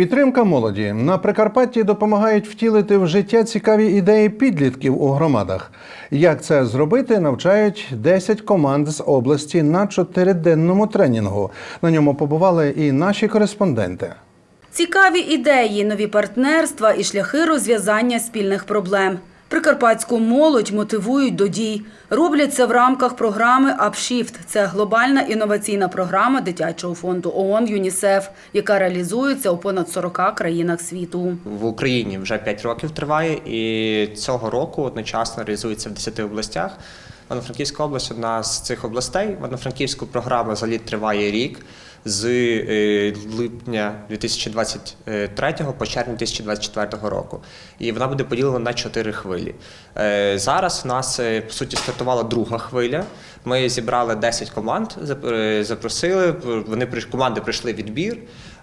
Підтримка молоді на Прикарпатті допомагають втілити в життя цікаві ідеї підлітків у громадах. Як це зробити, навчають 10 команд з області на чотириденному тренінгу. На ньому побували і наші кореспонденти. Цікаві ідеї, нові партнерства і шляхи розв'язання спільних проблем. Прикарпатську молодь мотивують до дій. Роблять це в рамках програми «Апшіфт». Це глобальна інноваційна програма дитячого фонду ООН ЮНІСЕФ, яка реалізується у понад 40 країнах світу. В Україні вже 5 років триває, і цього року одночасно реалізується в 10 областях. Івано-Франківська область одна з цих областей. Івано-Франківську програма взагалі триває рік з е, липня 2023 по червень 2024 року. І вона буде поділена на чотири хвилі. Е, Зараз в нас е, по суті стартувала друга хвиля. Ми зібрали 10 команд, запросили. Вони команди пройшли відбір.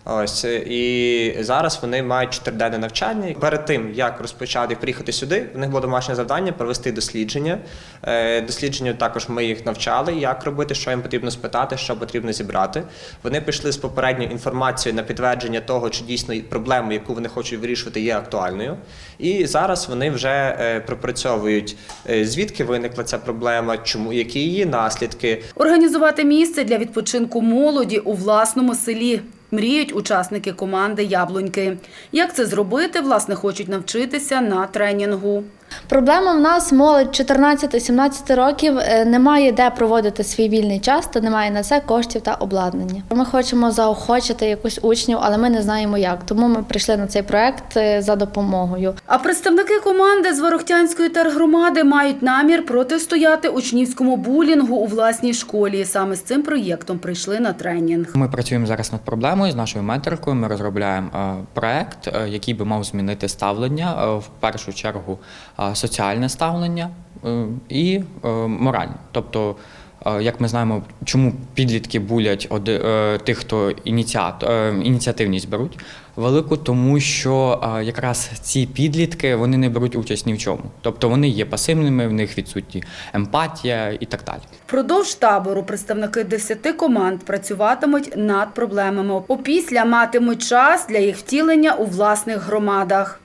Ось і зараз вони мають чотириденне навчання. Перед тим як розпочати приїхати сюди, в них було домашнє завдання провести дослідження. Е, Дослідження також ми їх навчали, як робити, що їм потрібно спитати, що потрібно зібрати. Вони прийшли з попередньою інформацією на підтвердження того, чи дійсно проблема, яку вони хочуть вирішувати, є актуальною. І зараз вони вже е, пропрацьовують, е, звідки виникла ця проблема, чому які її наслідки, Організувати місце для відпочинку молоді у власному селі. Мріють учасники команди Яблуньки. Як це зробити, власне, хочуть навчитися на тренінгу. Проблема в нас молодь 14-17 років е, немає де проводити свій вільний час, та немає на це коштів та обладнання. Ми хочемо заохочити якусь учнів, але ми не знаємо як. Тому ми прийшли на цей проект за допомогою. А представники команди з Ворохтянської тергромади мають намір протистояти учнівському булінгу у власній школі. Саме з цим проєктом прийшли на тренінг. Ми працюємо зараз над проблемою з нашою менторкою. Ми розробляємо е, проект, е, який би мав змінити ставлення е, в першу чергу соціальне ставлення і моральне. Тобто, як ми знаємо, чому підлітки булять оди- е, тих, хто ініціат, е, ініціативність беруть велику, тому що е, якраз ці підлітки вони не беруть участь ні в чому. Тобто вони є пасивними, в них відсутні емпатія і так далі. Впродовж табору представники 10 команд працюватимуть над проблемами. Опісля матимуть час для їх втілення у власних громадах.